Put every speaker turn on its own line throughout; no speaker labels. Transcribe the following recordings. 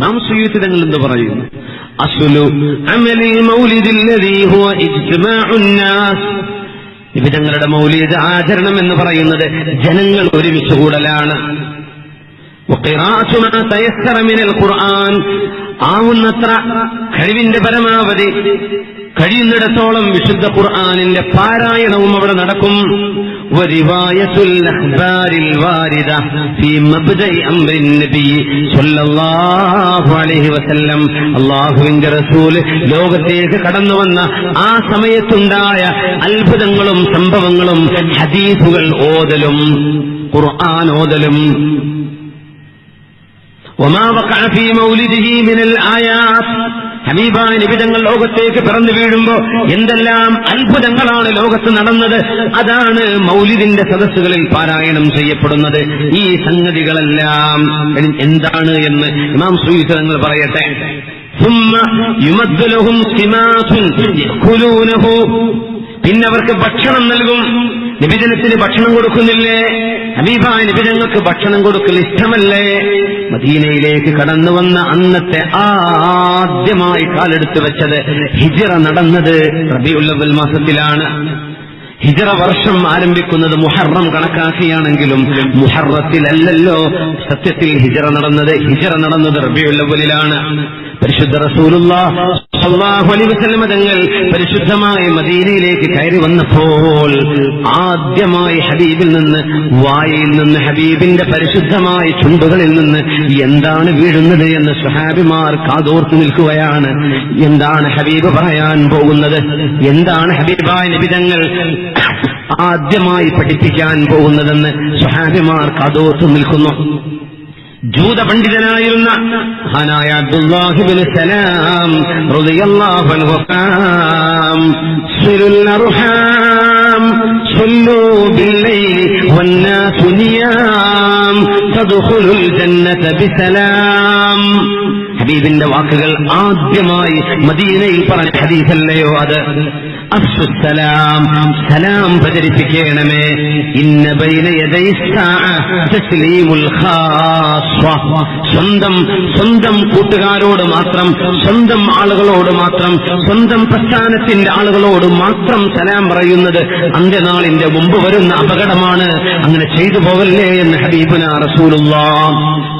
നാം സുയൂത്തിതങ്ങൾ എന്ന് പറയുന്നു. അസുലു അമലി മൗലിദില്ലദീ ഹുവ ഇജ്തിമാഉൻ മൗലിക ആചരണം എന്ന് പറയുന്നത് ജനങ്ങൾ ഒരുമിച്ച് കൂടലാണ്. ഖുർആൻ. ആവുന്നത്ര കഴിവിന്റെ പരമാവധി. കഴിയുന്നിടത്തോളം വിശുദ്ധ ഖുർആാനിന്റെ പാരായണവും അവിടെ നടക്കും. അള്ളാഹുവിന്റെ റസൂൽ ലോകത്തേക്ക് കടന്നു വന്ന ആ സമയത്തുണ്ടായ അത്ഭുതങ്ങളും സംഭവങ്ങളും ഹദീസുകൾ ഓതലും ഖുർആൻ ഓതലും ഹബീബായ നിബിതങ്ങൾ ലോകത്തേക്ക് പിറന്നു വീഴുമ്പോ എന്തെല്ലാം അത്ഭുതങ്ങളാണ് ലോകത്ത് നടന്നത് അതാണ് മൗലിദിന്റെ സദസ്സുകളിൽ പാരായണം ചെയ്യപ്പെടുന്നത് ഈ സംഗതികളെല്ലാം എന്താണ് എന്ന് ഇമാം സുയുത്തങ്ങൾ പറയട്ടെ ثم يمد لهم سمات يأكلونه പിന്നെ അവർക്ക് ഭക്ഷണം നൽകും നിബിജനത്തിന് ഭക്ഷണം കൊടുക്കുന്നില്ലേ? ഹബീബ നിബിജങ്ങൾക്ക് ഭക്ഷണം കൊടുക്കൽ ഇഷ്ടമല്ലേ? മദീനയിലേക്ക് കടന്നു വന്ന അന്നത്തെ ആദ്യമായി കാലെടുത്തു വെച്ചത് ഹിജിറ നടന്നത് റബിയുല്ലവൽ മാസത്തിലാണ്. ഹിജറ വർഷം ആരംഭിക്കുന്നത് മുഹറം കണക്കാക്കിയാണെങ്കിലും മുഹറത്തിലല്ലല്ലോ സത്യത്തിൽ ഹിജറ നടന്നത്. ഹിജറ നടന്നത് റബിയുല്ലവലിലാണ് പരിശുദ്ധ റസൂലുള്ള തങ്ങൾ പരിശുദ്ധമായ മദീനയിലേക്ക് കയറി വന്നപ്പോൾ ആദ്യമായി ഹബീബിൽ നിന്ന് വായിൽ നിന്ന് ഹബീബിന്റെ പരിശുദ്ധമായ ചുണ്ടുകളിൽ നിന്ന് എന്താണ് വീഴുന്നത് എന്ന് സുഹാബിമാർ കാതോർത്തു നിൽക്കുകയാണ്. എന്താണ് ഹബീബ് പറയാൻ പോകുന്നത്? എന്താണ് ഹബീബായ നിബിതങ്ങൾ ആദ്യമായി പഠിപ്പിക്കാൻ പോകുന്നതെന്ന് സുഹാബിമാർ കാതോർത്തു നിൽക്കുന്നു. ജൂത പണ്ഡിതനായിരുന്ന മഹാനായ അബ്ദുല്ലാഹിബിൻ സലാം ഹബീബിന്റെ വാക്കുകൾ ആദ്യമായി മദീനയിൽ പറഞ്ഞ ഹദീസല്ലയോ അത്? അഫ്സുസലാം സലാം. പ്രചരിപ്പിക്കണമേ. ഇന്ന സ്വന്തം സ്വന്തം കൂട്ടുകാരോട് മാത്രം സ്വന്തം ആളുകളോട് മാത്രം സ്വന്തം പ്രസ്ഥാനത്തിന്റെ ആളുകളോട് മാത്രം സലാം പറയുന്നത് അന്ത്യനാളിന്റെ മുമ്പ് വരുന്ന അപകടമാണ്. അങ്ങനെ ചെയ്തു പോകല്ലേ എന്ന് ഹബീബുന റസൂലുള്ളാഹ്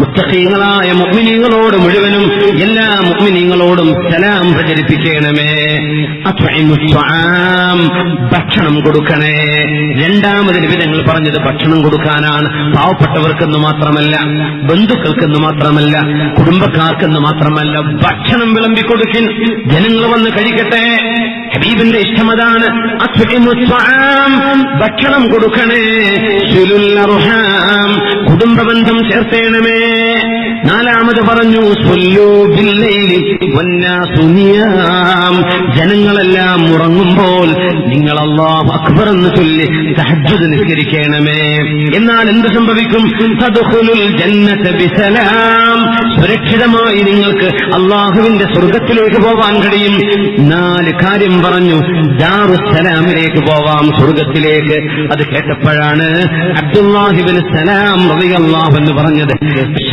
മുത്തഖീങ്ങളായ മുഗ്മിനീങ്ങളോട് മുഴുവനും എല്ലാ മുഗ്മിനീങ്ങളോടും സലാം പ്രചരിപ്പിക്കണമേ. ഭക്ഷണം കൊടുക്കണേ. രണ്ടാമത് നിബിധങ്ങൾ പറഞ്ഞത് ഭക്ഷണം കൊടുക്കാനാണ്. പാവപ്പെട്ടവർക്കെന്ന് മാത്രമല്ല ബന്ധുക്കൾക്കെന്ന് മാത്രമല്ല കുടുംബക്കാർക്കെന്ന് മാത്രമല്ല ഭക്ഷണം വിളമ്പിക്കൊടുക്കിൻ ജനങ്ങൾ വന്ന് കഴിക്കട്ടെ. ഹബീബിന്റെ ഇഷ്ടമതാണ്. ഭക്ഷണം കൊടുക്കണേ. കുടുംബബന്ധം ചേർത്തേണമേ. നാലാമത് പറഞ്ഞു ജനങ്ങളെല്ലാം ഉറങ്ങുമ്പോൾ നിങ്ങൾ അല്ലാഹു അക്ബർ എന്ന് ചൊല്ലി തഹജ്ജുദ് നിസ്കരിക്കണമേ. എന്നാൽ എന്ത് സംഭവിക്കും? സുരക്ഷിതമായി നിങ്ങൾക്ക് അള്ളാഹുവിന്റെ സ്വർഗത്തിലേക്ക് പോവാൻ കഴിയും. നാല് കാര്യം പറഞ്ഞു ദാറുസലാമിലേക്ക് പോവാം സ്വർഗത്തിലേക്ക്. അത് കേട്ടപ്പോഴാണ് അബ്ദുല്ലാഹിബിൻ സലാം റളിയല്ലാഹു എന്ന് പറഞ്ഞത്.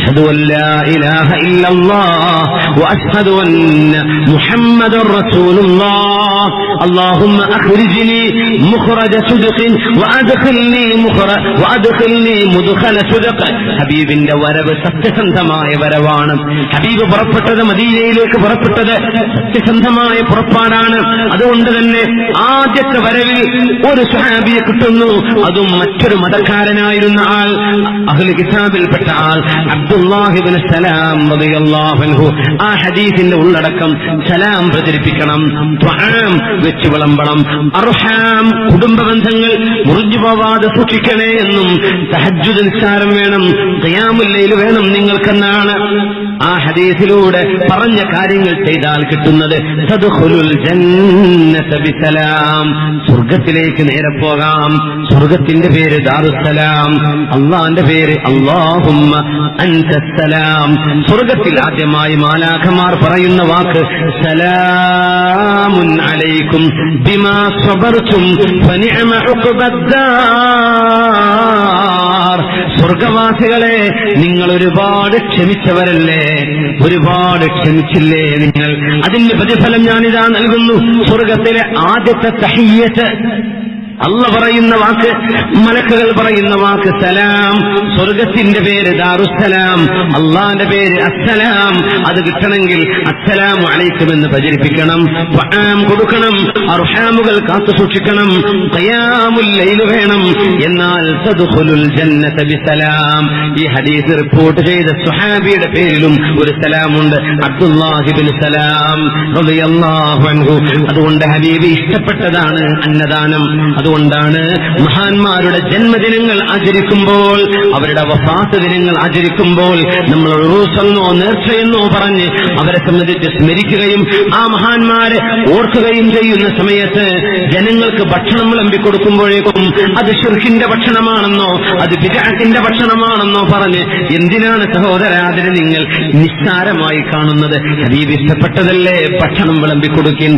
അഷ്ഹദു അല്ലാ ഇലാഹ ഇല്ലല്ലാഹ് വഅഷ്ഹദു അന്ന മുഹമ്മദർ റസൂലുള്ളാഹ് اللهم اخرجني مخرج صدق وادخلني مخرج وادخلني مدخل صدق ഹബീബിന്റെ വരവ് സത്യസന്ധമായ വരവാണ് ഹബീബ് പുറപ്പെട്ടത് മദീനയിലേക്ക് പുറപ്പെട്ടത് സത്യസന്ധമായ പുറപ്പാടാണ് അതുകൊണ്ട് തന്നെ ആദ്യത്തെ വരവിൽ ഒരു സ്വഹാബിയെ കിട്ടുന്നു അതും മറ്റൊരു മതക്കാരനായിരുന്ന ആൾ അഹ്ലു കിതാബിൽപ്പെട്ട ആൾ സലാം റളിയല്ലാഹു ആ ഹദീസിന്റെ ഉള്ളടക്കം സലാം പ്രചരിപ്പിക്കണം. വെച്ച് വിളമ്പണം. അർഹാം കുടുംബ ബന്ധങ്ങൾ മുറിഞ്ഞു പോവാതെ സൂക്ഷിക്കണേ എന്നും സഹജു നിസ്സാരം വേണം ഖിയാമുല്ലയിൽ വേണം നിങ്ങൾക്കെന്നാണ് ആ ഹദീസിലൂടെ പറഞ്ഞ കാര്യങ്ങൾ ചെയ്താൽ കിട്ടുന്നത്. ബിസലാം. സ്വർഗത്തിലേക്ക് നേരെ പോകാം. സ്വർഗത്തിന്റെ പേര് ദാറുസലാം അള്ളാന്റെ പേര് അള്ളാഹുമ്മ അൻതസ്സലാം സ്വർഗത്തിൽ ആദ്യമായി മാലാഖമാർ പറയുന്ന വാക്ക് സലാമുൻ അലൈക്കും ബിമാ സ്വബർച്ചും സ്വർഗവാസികളെ നിങ്ങൾ ഒരുപാട് ക്ഷമിച്ചവരല്ലേ? ഒരുപാട് ക്ഷമിച്ചില്ലേ നിങ്ങൾ? അതിന്റെ പ്രതിഫലം ഞാനിതാ നൽകുന്നു. സ്വർഗത്തിലെ ആദ്യത്തെ തഹിയ്യത്ത് അല്ല പറയുന്ന വാക്ക് മലക്കുകൾ പറയുന്ന വാക്ക് സലാം. സ്വർഗത്തിന്റെ പേര് ദാറുസലാം അള്ളാന്റെ പേര് അസ്സലാം. അത് കിട്ടണമെങ്കിൽ അസ്സലാം അലൈക്കുമെന്ന് പ്രചരിപ്പിക്കണം. പണം കൊടുക്കണം. അർഹാമുകൾ കാത്തു സൂക്ഷിക്കണം. ഖയാമുൽ വേണം. എന്നാൽ സദുഹുലുൽ ജന്നത ബിസലാം. ഈ ഹദീസ് റിപ്പോർട്ട് ചെയ്ത സുഹാബിയുടെ പേരിലും ഒരു സലാമുണ്ട്. അബ്ദുല്ലാഹിബിൻ സലാം അതുകൊണ്ട് ഹബീബ് ഇഷ്ടപ്പെട്ടതാണ് അന്നദാനം. അതുകൊണ്ടാണ് മഹാന്മാരുടെ ജന്മദിനങ്ങൾ ആചരിക്കുമ്പോൾ അവരുടെ വഫാത്ത് ദിനങ്ങൾ ആചരിക്കുമ്പോൾ നമ്മൾ റൂസെന്നോ നേർച്ചയെന്നോ പറഞ്ഞ് അവരെ സംബന്ധിച്ച് സ്മരിക്കുകയും ആ മഹാന്മാരെ ഓർക്കുകയും ചെയ്യുന്ന സമയത്ത് ജനങ്ങൾക്ക് ഭക്ഷണം വിളമ്പി കൊടുക്കുമ്പോഴേക്കും അത് ഷിർഖിന്റെ ഭക്ഷണമാണെന്നോ അത് ബിജാത്തിന്റെ ഭക്ഷണമാണെന്നോ പറഞ്ഞ് എന്തിനാണ് സഹോദര അതിന് നിങ്ങൾ നിസ്സാരമായി കാണുന്നത്? ഹബീബ് ഇഷ്ടപ്പെട്ടതല്ലേ? ഭക്ഷണം വിളമ്പി കൊടുക്കിൻ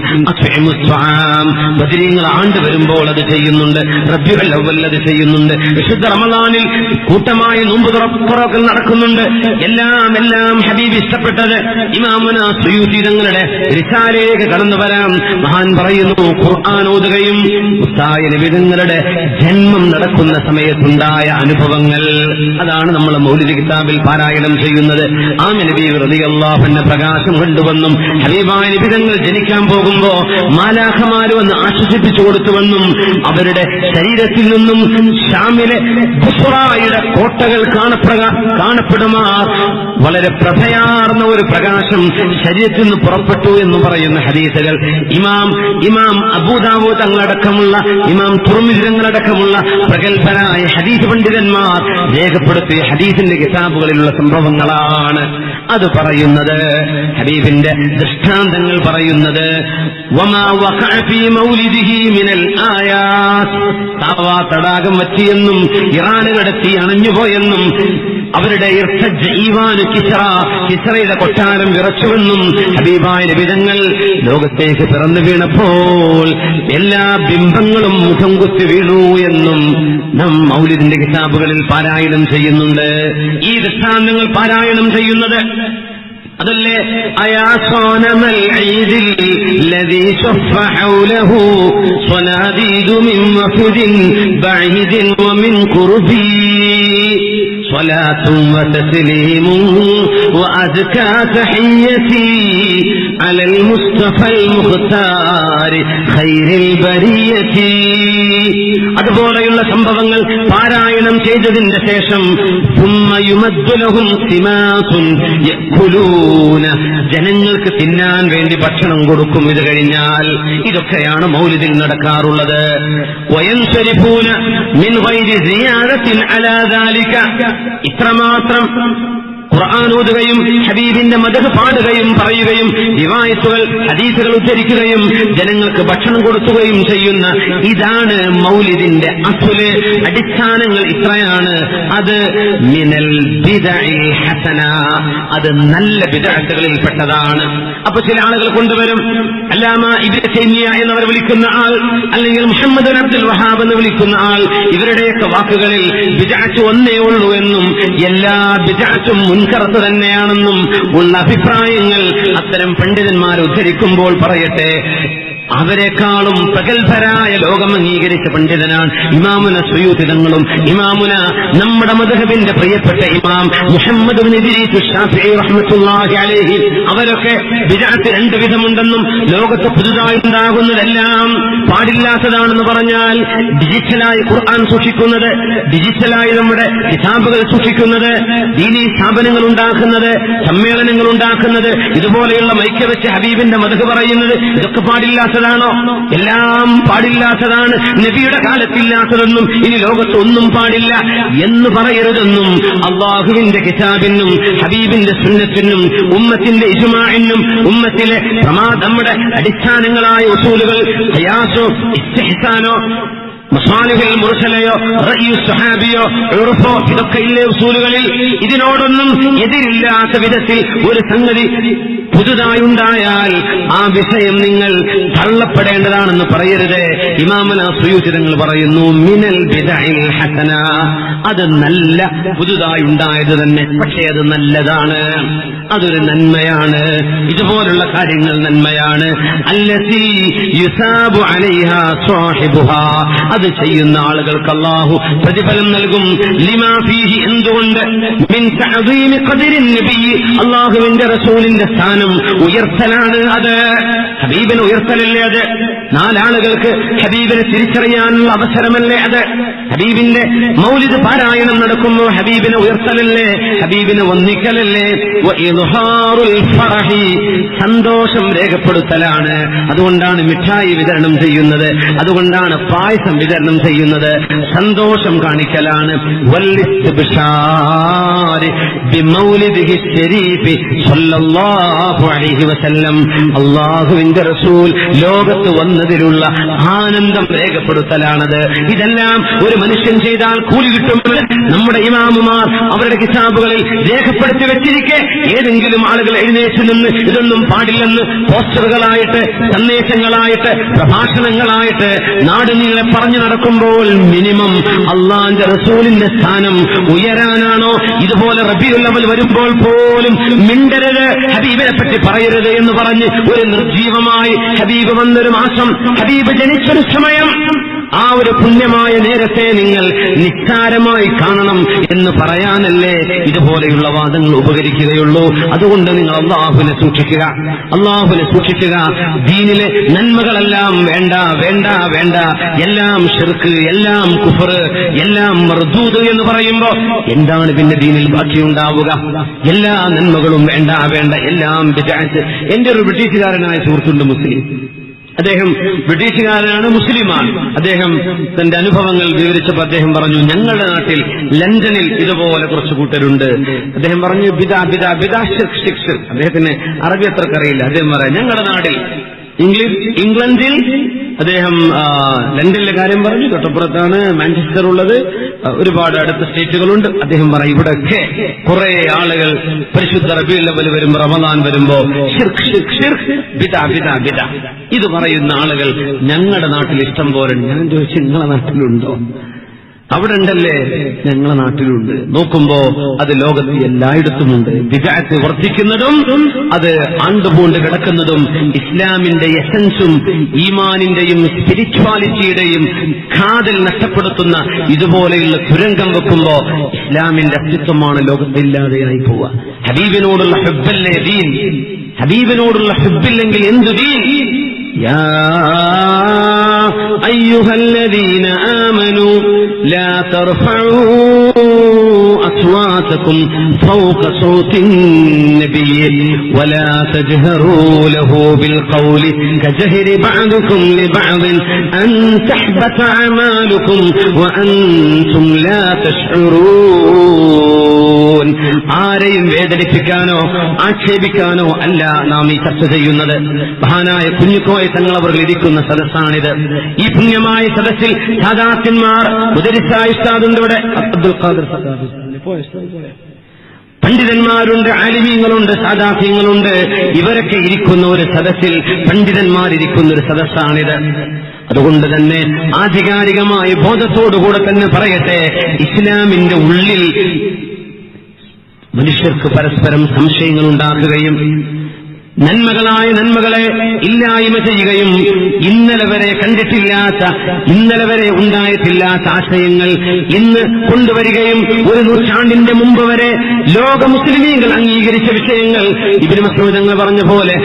ആണ്ടുവരുമ്പോൾ ആണ്ട് വരുമ്പോൾ അത് ചെയ്യുന്നുണ്ട്. റബ്ബികൾ അവല്ലത് ചെയ്യുന്നുണ്ട്. വിശുദ്ധ റമദാനിൽ കൂട്ടമായി നോമ്പ് തുറപ്പുറക്കൽ നടക്കുന്നുണ്ട്. എല്ലാം എല്ലാം ഹബീബ് ഇഷ്ടപ്പെട്ടത് ഇമാമുന സുയൂത്തി തങ്ങളുടെ റിസാലേക്ക് കടന്നു വരാം. മഹാൻ പറയുന്നു ഖുർആൻ ഓതുകയും നിബിതങ്ങളുടെ ജന്മം നടക്കുന്ന സമയത്തുണ്ടായ അനുഭവങ്ങൾ. അതാണ് നമ്മൾ മൗലിക കിതാബിൽ പാരായണം ചെയ്യുന്നത്. ആ നബി റളിയല്ലാഹുവിന്റെ പ്രകാശം കൊണ്ടുവന്നും ഹബീബായ നിബിതങ്ങൾ ജനിക്കാൻ പോകുമ്പോ മാലാഖമാര് ആശ്വസിപ്പിച്ചു കൊടുത്തുവെന്നും അവരുടെ ശരീരത്തിൽ നിന്നും ഷാമിലെ ബുസ്റായുടെ കോട്ടകൾ കാണപ്പെടുക കാണപ്പെടുമാ. വളരെ പ്രഭയാർന്ന ഒരു പ്രകാശം ശരീരത്തിൽ നിന്ന് പുറപ്പെട്ടു എന്ന് പറയുന്ന ഹദീസുകൾ. ഇമാം ഇമാം അബൂദാവൂദ് തങ്ങളടക്കമുള്ള ഇമാം തുറമിരങ്ങളടക്കമുള്ള പ്രഗത്ഭരായ ഹദീസ് പണ്ഡിതന്മാർ രേഖപ്പെടുത്തിയ ഹദീസിന്റെ കിതാബുകളിലുള്ള സംഭവങ്ങളാണ് അത് പറയുന്നത്. ഹബീബിന്റെ ദൃഷ്ടാന്തങ്ങൾ പറയുന്നത്. താവാ തടാകം വറ്റിയെന്നും ഇറാന് കടത്തി അണഞ്ഞുപോയെന്നും അവരുടെ ഇർത്തജ്ജ ജൈവാന് കിസറ കിസറയുടെ കൊട്ടാരം വിറച്ചുവെന്നും ഹബീബായ വിധങ്ങൾ ലോകത്തേക്ക് പിറന്നു വീണപ്പോൾ എല്ലാ ബിംബങ്ങളും മുഖം കുത്തി വീണു എന്നും നാം മൗലിദിന്റെ കിതാബുകളിൽ പാരായണം ചെയ്യുന്നുണ്ട്. ഈ ദൃഷ്ടാന്തങ്ങൾ പാരായണം ചെയ്യുന്നത് അതല്ലേ അയാ സോനമൽ ഈദിൽ الذي شف حوله صناديد من وفد بعيد ومن قرب صلاة وتسليم وأزكى تحيتي على المصطفى المختار خير البرية അതുപോലെയുള്ള സംഭവങ്ങൾ പാരായണം ചെയ്തതിന്റെ ശേഷം സുമ്മയുമദ്ദുലഹും സിമാസുൻ യഅ്കുലൂന ജനങ്ങൾക്ക് തിന്നാൻ വേണ്ടി ഭക്ഷണം കൊടുക്കും. ഇത് കഴിഞ്ഞാൽ ഇതൊക്കെയാണ് മൗലിദിൽ നടക്കാറുള്ളത്. ഇത്രമാത്രം ഖുർആൻ ഓതുകയും ഹബീബിന്റെ മദഹ് പാടുകയും പറയുകയും റിവായത്തുകൾ ഹദീസുകൾ ഉദ്ധരിക്കുകയും ജനങ്ങൾക്ക് ഭക്ഷണം കൊടുക്കുകയും ചെയ്യുന്ന ഇതാണ് മൗലിദിന്റെ അസുൽ. അടിസ്ഥാനങ്ങൾ ഇത്രയാണ്. അത് മിനൽ ഹസന. അത് നല്ല ബിദഅത്തുകളിൽ പെട്ടതാണ് അപ്പൊ ചില ആളുകൾ കൊണ്ടുവരും അല്ലാമ ഇബ്നു തൈമിയ എന്നവർ വിളിക്കുന്ന ആൾ അല്ലെങ്കിൽ മുഹമ്മദ് അബ്ദുൽ വഹാബ് എന്ന് വിളിക്കുന്ന ആൾ ഇവരുടെയൊക്കെ വാക്കുകളിൽ ബിദഅത്ത് ഒന്നേ ഉള്ളൂ എന്നും എല്ലാ ബിദഅത്തും മുൻകറത്ത് തന്നെയാണെന്നും ഉള്ള അഭിപ്രായങ്ങൾ അത്തരം പണ്ഡിതന്മാർ ഉദ്ധരിക്കുമ്പോൾ പറയട്ടെ. അവരെക്കാളും പ്രഗത്ഭരായ ലോകം അംഗീകരിച്ച പണ്ഡിതനാണ് ഇമാമുന സുയൂതിതങ്ങളും. ഇമാമുന നമ്മുടെ മധുഹബിന്റെ പ്രിയപ്പെട്ട ഇമാം മുഹമ്മദ് അവരൊക്കെ വിദഅത്ത് രണ്ട് വിധമുണ്ടെന്നും ലോകത്ത് പുതുതായി ഉണ്ടാകുന്നതെല്ലാം പാടില്ലാത്തതാണെന്ന് പറഞ്ഞാൽ ഡിജിറ്റലായി ഖുർആൻ സൂക്ഷിക്കുന്നത് ഡിജിറ്റലായി നമ്മുടെ കിതാബുകൾ സൂക്ഷിക്കുന്നത് ദീനീ സ്ഥാപനങ്ങൾ ഉണ്ടാക്കുന്നത് സമ്മേളനങ്ങൾ ഉണ്ടാക്കുന്നത് ഇതുപോലെയുള്ള മൈക്ക് വെച്ച് ഹബീബിന്റെ മതക് പറയുന്നത് ഇതൊക്കെ പാടില്ലാത്തതാണ്. പാടില്ലാത്തതാണോ എല്ലാം പാടില്ലാത്തതാണ്. നബിയുടെ കാലത്തില്ലാത്തതെന്നും ഇനി ലോകത്ത് ഒന്നും പാടില്ല എന്ന് പറയരുതെന്നും അള്ളാഹുവിന്റെ കിതാബിനും ഹബീബിന്റെ സുന്നത്തിനും ഉമ്മത്തിന്റെ ഇജുമാനും ഉമ്മത്തിലെ നമ്മുടെ അടിസ്ഥാനങ്ങളായ ഉസൂലുകൾ പ്രയാസോ ഇസ്തിഹ്സാനോ മസാലിഹിൽ മുർസലയോ സഹാബിയോ ഉറുഫോ ഇതൊക്കെ ഇല്ലേ ഉസൂലുകളിൽ ഇതിനോടൊന്നും എതിരില്ലാത്ത വിധത്തിൽ ഒരു സംഗതി പുതുതായി ഉണ്ടായാൽ ആ വിഷയം നിങ്ങൾ തള്ളപ്പെടേണ്ടതാണെന്ന് പറയരുത്. ഇമാമന സുയോചിതങ്ങൾ പറയുന്നു മിനൽ ബിദഇൽ ഹസന. അത് നല്ല പുതുതായി ഉണ്ടായത് തന്നെ പക്ഷേ അത് നല്ലതാണ്. അതൊരു നന്മയാണ്. ഇതുപോലുള്ള കാര്യങ്ങൾ നന്മയാണ്. അല്ലസി യുസാബു അലൈഹ സ്വാഹിബുഹ അത് ചെയ്യുന്ന ആളുകൾക്ക് അള്ളാഹു പ്രതിഫലം നൽകും. ലിമാഫീഹി എന്തുകൊണ്ട്? അള്ളാഹുവിന്റെ റസൂലിന്റെ സ്ഥാനം ഉയർത്തലാണ് അത്. ഹബീബിന് ഉയർത്തലല്ലേ അത്? നാലാളുകൾക്ക് ഹബീബിനെ തിരിച്ചറിയാനുള്ള അവസരമല്ലേ അത്? ഹബീബിന്റെ മൗലിദ് പാരായണം നടക്കുന്നു ഹബീബിനെ ഉയർത്തലല്ലേ? ഹബീബിനെ ഒന്നിക്കലല്ലേ വ ഇദ്ഹാറുൽ സന്തോഷം രേഖപ്പെടുത്തലാണ്. അതുകൊണ്ടാണ് മിഠായി വിതരണം ചെയ്യുന്നത്. അതുകൊണ്ടാണ് പായസം വിതരണം ചെയ്യുന്നത് സന്തോഷം കാണിക്കലാണ്. അള്ളാഹുവിന്റെ റസൂൽ ലോകത്ത് വന്നതിലുള്ള ആനന്ദം രേഖപ്പെടുത്തലാണത്. ഇതെല്ലാം ഒരു മനുഷ്യൻ ചെയ്താൽ കൂലി കിട്ടുമ്പോൾ നമ്മുടെ ഇമാമുമാർ അവരുടെ കിതാബുകളിൽ രേഖപ്പെടുത്തി വെച്ചിരിക്കെ ഏതെങ്കിലും ആളുകൾ എഴുന്നേറ്റ് നിന്ന് ഇതൊന്നും പാടില്ലെന്ന് പോസ്റ്ററുകളായിട്ട് സന്ദേശങ്ങളായിട്ട് പ്രഭാഷണങ്ങളായിട്ട് നാടുനീളെ പറഞ്ഞു നടക്കുമ്പോൾ മിനിമം അള്ളാന്റെ റസൂലിന്റെ സ്ഥാനം ഉയരാനാണോ? ഇതുപോലെ റബിയുൽ അവൽ വരുമ്പോൾ പോലും മിണ്ടരുത് ഹബീബിനെ പറ്റി പറയരുത് എന്ന് പറഞ്ഞ് ഒരു നിർജീവമായി ഹബീബ് വന്നൊരു മാസം ഹബീബ് ജനിച്ചൊരു സമയം ആ ഒരു പുണ്യമായ നേരത്തെ നിങ്ങൾ നിസ്സാരമായി കാണണം എന്ന് പറയാനല്ലേ ഇതുപോലെയുള്ള വാദങ്ങൾ ഉപകരിക്കുകയുള്ളൂ. അതുകൊണ്ട് നിങ്ങൾ അള്ളാഹുവിനെ സൂക്ഷിക്കുക. അള്ളാഹുവിനെ സൂക്ഷിക്കുക. ദീനിലെ നന്മകളെല്ലാം വേണ്ട വേണ്ട വേണ്ട. എല്ലാം ഷിർക്ക് എല്ലാം കുഫർ എല്ലാം മർദൂദ് എന്ന് പറയുമ്പോ എന്താണ് പിന്നെ ദീനിൽ ബാക്കിയുണ്ടാവുക? എല്ലാ നന്മകളും വേണ്ട വേണ്ട. എല്ലാം എന്റെ ഒരു ബ്രിട്ടീഷുകാരനായ സുഹൃത്തുണ്ട് മുസ്ലിം. അദ്ദേഹം ബ്രിട്ടീഷുകാരനാണ് മുസ്ലിമാണ്. അദ്ദേഹം തന്റെ അനുഭവങ്ങൾ വിവരിച്ചപ്പോൾ അദ്ദേഹം പറഞ്ഞു ഞങ്ങളുടെ നാട്ടിൽ ലണ്ടനിൽ ഇതുപോലെ കുറച്ച് കൂട്ടരുണ്ട്. അദ്ദേഹം പറഞ്ഞു ബിദാ ബിദാ ബിദാ ഷിർക്ക് അദ്ദേഹത്തിന് അറബി അത്രക്കറിയില്ല അദ്ദേഹം പറയാം ഞങ്ങളുടെ നാട്ടിൽ ഇംഗ്ലീഷ് ഇംഗ്ലണ്ടിൽ? അദ്ദേഹം ലണ്ടനിലെ കാര്യം പറഞ്ഞു തൊട്ടപ്പുറത്താണ് മാഞ്ചസ്റ്റർ ഉള്ളത്. ഒരുപാട് അടുത്ത സ്റ്റേറ്റുകളുണ്ട്. അദ്ദേഹം പറയും ഇവിടെയൊക്കെ കുറെ ആളുകൾ പരിശുദ്ധ റബി ലെവൽ വരുമ്പോ റമദാൻ വരുമ്പോ ഇത് പറയുന്ന ആളുകൾ ഞങ്ങളുടെ നാട്ടിൽ ഇഷ്ടം പോലെ. ഞാൻ ചോദിച്ചു നിങ്ങളുടെ നാട്ടിലുണ്ടോ? അവിടെ ഉണ്ടല്ലേ ഞങ്ങളെ നാട്ടിലുണ്ട് നോക്കുമ്പോ അത് ലോകത്ത് എല്ലായിടത്തുമുണ്ട് വിജാത്ത് വർദ്ധിക്കുന്നതും അത് ആണ്ടുപൂണ്ട് കിടക്കുന്നതും ഇസ്ലാമിന്റെ എസൻസും ഈമാനിന്റെയും സ്പിരിച്വാലിറ്റിയുടെയും കാതൽ നഷ്ടപ്പെടുത്തുന്ന ഇതുപോലെയുള്ള തുരങ്കം വെക്കുമ്പോ ഇസ്ലാമിന്റെ അസ്തിത്വമാണ് ലോകത്തില്ലാതെയായി പോവുക ഹബീബിനോടുള്ള ഹെബല്ലേ ദീൻ ഹബീബിനോടുള്ള ഹെബില്ലെങ്കിൽ എന്തു ദീൻ يا أيها الذين آمنوا لا ترفعوا أصواتكم فوق صوت النبي ولا تجهروا له بالقول كجهر بعضكم لبعض أن تحبط أعمالكم وأنتم لا تشعرون ആരെയും വേദനിപ്പിക്കാനോ ആക്ഷേപിക്കാനോ അല്ല നാം ഈ ചർച്ച ചെയ്യുന്നത് മഹാനായ കുഞ്ഞുക്കോയ തങ്ങൾ അവർ ഇരിക്കുന്ന സദസ്സാണിത് ഈ പുണ്യമായ സദസ്സിൽ സാദാത്യന്മാർ ഉദരിസായിഷ്ടാദുണ്ട് ഇവിടെ അബ്ദുൽ ഖാദർ സദാദ്. പണ്ഡിതന്മാരുണ്ട് ആലിമീങ്ങളുണ്ട് സാദാഫ്യങ്ങളുണ്ട് ഇവരൊക്കെ ഇരിക്കുന്ന ഒരു സദസ്സിൽ പണ്ഡിതന്മാരിരിക്കുന്ന ഒരു സദസ്സാണിത്. അതുകൊണ്ട് തന്നെ ആധികാരികമായ ബോധത്തോടുകൂടെ തന്നെ പറയട്ടെ ഇസ്ലാമിന്റെ ഉള്ളിൽ മനുഷ്യർക്ക് പരസ്പരം സംശയങ്ങൾ ഉണ്ടാക്കുകയും നന്മകളായ നന്മകളെ ഇല്ലായ്മ ചെയ്യുകയും ഇന്നലെ വരെ കണ്ടിട്ടില്ലാത്ത ഇന്നലെ വരെ ഉണ്ടായിട്ടില്ലാത്ത ആശയങ്ങൾ ഇന്ന് കൊണ്ടുവരികയും ഒരു നൂറ്റാണ്ടിന്റെ മുമ്പ് വരെ ലോക മുസ്ലിമീങ്ങൾ അംഗീകരിച്ച വിഷയങ്ങൾ ഇബിന് മസൂദങ്ങൾ പറഞ്ഞ പോലെ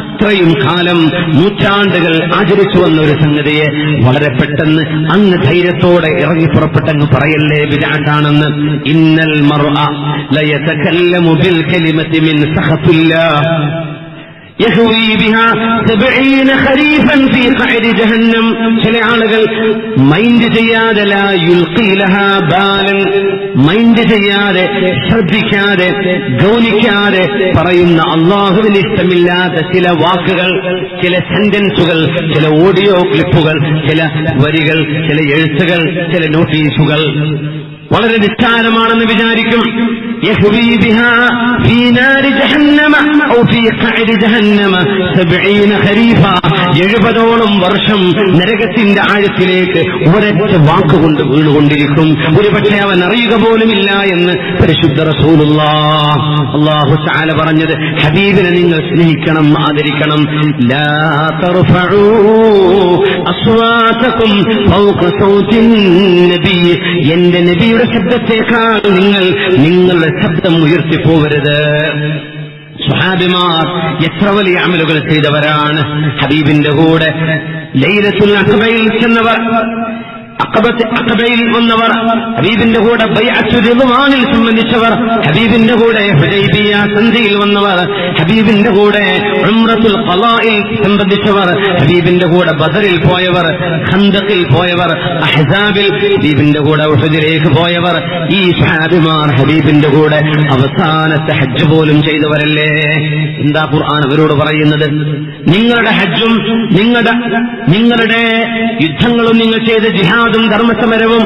അത്രയും കാലം നൂറ്റാണ്ടുകൾ ആചരിച്ചു വന്ന ഒരു സംഗതിയെ വളരെ പെട്ടെന്ന് അങ്ങ് ധൈര്യത്തോടെ ഇറങ്ങി പുറപ്പെട്ടങ്ങ് പറയല്ലേ വിരാട്ടാണെന്ന് ഇന്ന ഇന്നൽ മർഅ ലയതകല്ലമു ബിൽ കലിമത്തി മിൻ സഖത്തില്ലാഹ് യഹ്വി ബിഹാ സബഈന ഖരീഫൻ ഫീ ഖഅരി ജഹന്നം ചില ആളുകൾ മൈൻഡ് ചെയ്യാതെ ലാ യുൽഖി ലഹാ ബാലൻ മൈൻഡ് ചെയ്യാതെ ശ്രദ്ധിക്കാതെ ഗൗനിക്കാതെ പറയുന്ന അള്ളാഹുവിന് ഇഷ്ടമില്ലാത്ത ചില വാക്കുകൾ ചില സെന്റൻസുകൾ ചില ഓഡിയോ ക്ലിപ്പുകൾ ചില വരികൾ ചില എഴുത്തുകൾ ചില നോട്ടീസുകൾ വളരെ നിസ്കാരമാണെന്ന് വിചാരിക്കും. എഴുപതോളം വർഷം നരകത്തിന്റെ ആഴത്തിലേക്ക് ഒരൊറ്റ വാക്കുകൊണ്ട് വീണുകൊണ്ടിരിക്കും. ഒരുപക്ഷെ അവൻ അറിയുക പോലുമില്ല എന്ന് പരിശുദ്ധ റസൂലുള്ള. പറഞ്ഞത് ഹബീബിനെ നിങ്ങൾ സ്നേഹിക്കണം ആദരിക്കണം. എന്റെ നബിയുടെ ശബ്ദത്തേക്കാൾ നിങ്ങൾ നിങ്ങളുടെ ശബ്ദം ഉയർത്തിപ്പോകരുത് സ്വഹാബിമാർ എത്ര വലിയ അമലുകൾ ചെയ്തവരാണ്. ഹബീബിന്റെ കൂടെ ലൈലത്തുൽ അഖബയിൽ ചെന്നവർ. അക്കബയിൽ വന്നവർ ഹബീബിന്റെ കൂടെ ബൈഅത്തുൽ സംബന്ധിച്ചവർ ഹബീബിന്റെ കൂടെ ഹുജൈബിയ സന്ധിയിൽ വന്നവർ ഹബീബിന്റെ കൂടെ ഉംറത്തുൽ ഖലായിൽ സംബന്ധിച്ചവർ ഹബീബിന്റെ കൂടെ ബദറിൽ പോയവർ ഖന്തഖിൽ പോയവർ അഹ്സാബിൽ ഹബീബിന്റെ കൂടെ ഉഹദിലേക്ക് പോയവർ ഈ ഷാബിമാർ ഹബീബിന്റെ കൂടെ അവസാനത്തെ ഹജ്ജ് പോലും ചെയ്തവരല്ലേ? എന്താ ഖുർആൻ അവരോട് പറയുന്നത്? നിങ്ങളുടെ ഹജ്ജും നിങ്ങളുടെ നിങ്ങളുടെ യുദ്ധങ്ങളും നിങ്ങൾ ചെയ്ത ജിഹാദും ധർമ്മസമരവും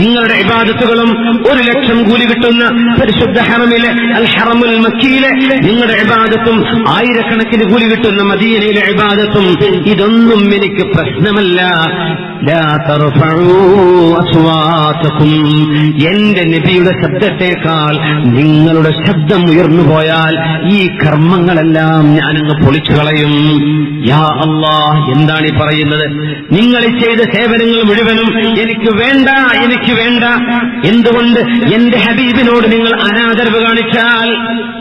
നിങ്ങളുടെ ഇബാദത്തുകളും ഒരു ലക്ഷം കൂലി കിട്ടുന്ന പരിശുദ്ധ ഹറമിലെ അൽ ഹറമുൽ മക്കിയിലെ നിങ്ങളുടെ ഇബാദത്തും ആയിരക്കണക്കിന് കൂലി കിട്ടുന്ന മദീനയിലെ ഇബാദത്തും ഇതൊന്നും എനിക്ക് പ്രശ്നമല്ല. എന്റെ നബിയുടെ ശബ്ദത്തേക്കാൾ നിങ്ങളുടെ ശബ്ദം ഉയർന്നു പോയാൽ ഈ കർമ്മങ്ങളെല്ലാം ഞാനങ്ങ് പൊളിച്ചു കളയും. യാ അള്ളാ എന്താണ് ഈ പറയുന്നത്? നിങ്ങൾ ചെയ്ത സേവനങ്ങൾ മുഴുവനും എനിക്ക് വേണ്ട എനിക്ക് വേണ്ട. എന്തുകൊണ്ട് എന്റെ ഹബീബിനോട് നിങ്ങൾ അനാദരവ് കാണിച്ചാൽ?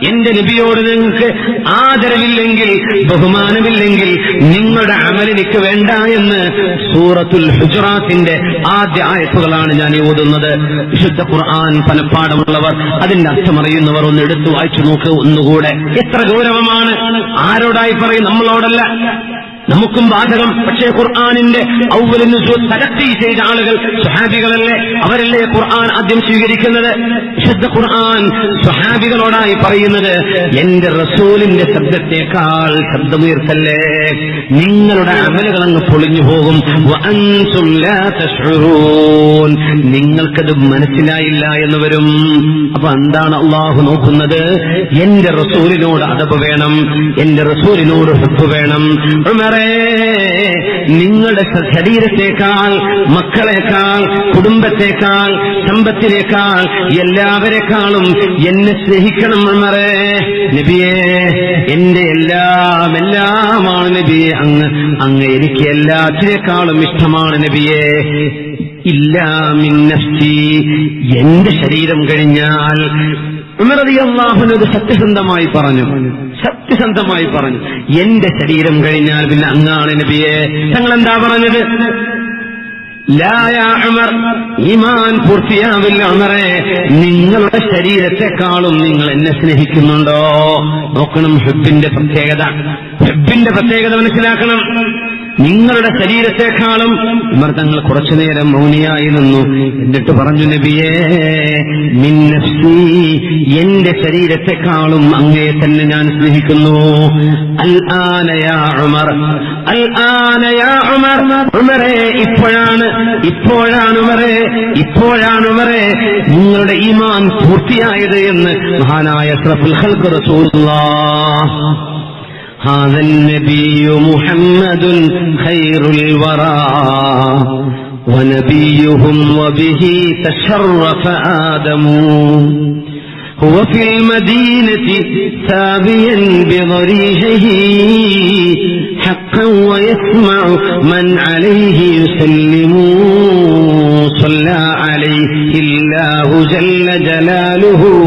എന്റെ നബിയോട് നിങ്ങൾക്ക് ആദരവില്ലെങ്കിൽ ബഹുമാനമില്ലെങ്കിൽ നിങ്ങളുടെ അമലിനിക്ക് വേണ്ട എന്ന് സൂറത്തുൽ ഹുജറാത്തിന്റെ ആദ്യ ആയത്തുകളാണ് ഞാൻ ഓതുന്നത്. വിശുദ്ധ ഖുർആൻ പലപ്പാടമുള്ളവർ അതിന്റെ അർത്ഥമറിയുന്നവർ ഒന്ന് എടുത്തു വായിച്ചു നോക്കുക ഒന്നുകൂടെ. എത്ര ഗൗരവമാണ്. ആരോടായി പറയും നമ്മളോടല്ല. നമുക്കും ബാധകം. പക്ഷേ ഖുർആാനിന്റെ ഔവലിന് തലത്തി ചെയ്ത ആളുകൾ സ്വഹാബികളല്ലേ? അവരല്ലേ ഖുർആൻ ആദ്യം സ്വീകരിക്കുന്നത്? വിശുദ്ധ ഖുർആൻ സുഹാബികളോടായി പറയുന്നത് എന്റെ റസൂലിന്റെ ശബ്ദത്തെക്കാൾ ശബ്ദമുയർത്തല്ലേ? നിങ്ങളുടെ അമലുകൾ അങ്ങ് പൊളിഞ്ഞു പോകും. നിങ്ങൾക്കത് മനസ്സിലായില്ല എന്ന് വരും. അപ്പൊ എന്താണ് അള്ളാഹു നോക്കുന്നത്? എന്റെ റസൂലിനോട് അതബ് വേണം. എന്റെ റസൂലിനോട് ഹുബ് വേണം. ഉമറേ നിങ്ങളുടെ ശരീരത്തേക്കാൾ മക്കളെക്കാൾ കുടുംബത്തെക്കാൾ സമ്പത്തിനേക്കാൾ എല്ലാവരെക്കാളും എന്നെ സ്നേഹിക്കണം എന്നറേ നബിയെ എന്റെ എല്ലാം എല്ലാമാണ് നബിയെ. അങ്ങ് അങ്ങ് എനിക്ക് എല്ലാത്തിനേക്കാളും ഇഷ്ടമാണ് നബിയെ. ഇല്ലാമിൻ നഫ്സി എന്റെ ശരീരം കഴിഞ്ഞാൽ ഉമറതിയല്ലാഹുനത് സത്യസന്ധമായി പറഞ്ഞു. സത്യസന്ധമായി പറഞ്ഞു. എന്റെ ശരീരം കഴിഞ്ഞാൽ പിന്നെ അങ്ങാണ് നബിയെ. ഞങ്ങൾ എന്താ പറഞ്ഞത് ഈമാൻ പൂർത്തിയാവില്ല നിങ്ങളുടെ ശരീരത്തെക്കാളും നിങ്ങൾ എന്നെ സ്നേഹിക്കുന്നുണ്ടോ? നോക്കണം ഹെബിന്റെ പ്രത്യേകത. ഹെബിന്റെ പ്രത്യേകത മനസ്സിലാക്കണം. നിങ്ങളുടെ ശരീരത്തെക്കാളും ഉമർ തങ്ങൾ കുറച്ചു നേരം മൗനിയായി നിന്നു. എന്നിട്ട് പറഞ്ഞു നബിയേ മിൻ നഫ്സി എന്റെ ശരീരത്തെക്കാളും അങ്ങയെ തന്നെ ഞാൻ സ്നേഹിക്കുന്നു. അൽ ആനയാ ഉമർ ഉമർ ഇപ്പോഴാണ് ഇപ്പോഴാണ് ഉമറെ ഇപ്പോഴാണ് ഉമറെ നിങ്ങളുടെ ഈമാൻ പൂർത്തിയായത് എന്ന് മഹാനായ റസൂലുള്ള. هذا النبي محمد خير الورى. ونبيهم وبه تشرف آدم. هو في المدينة سابيا بضريحه حقا ويسمع من عليه يسلم. صلى عليه الله جل جلاله.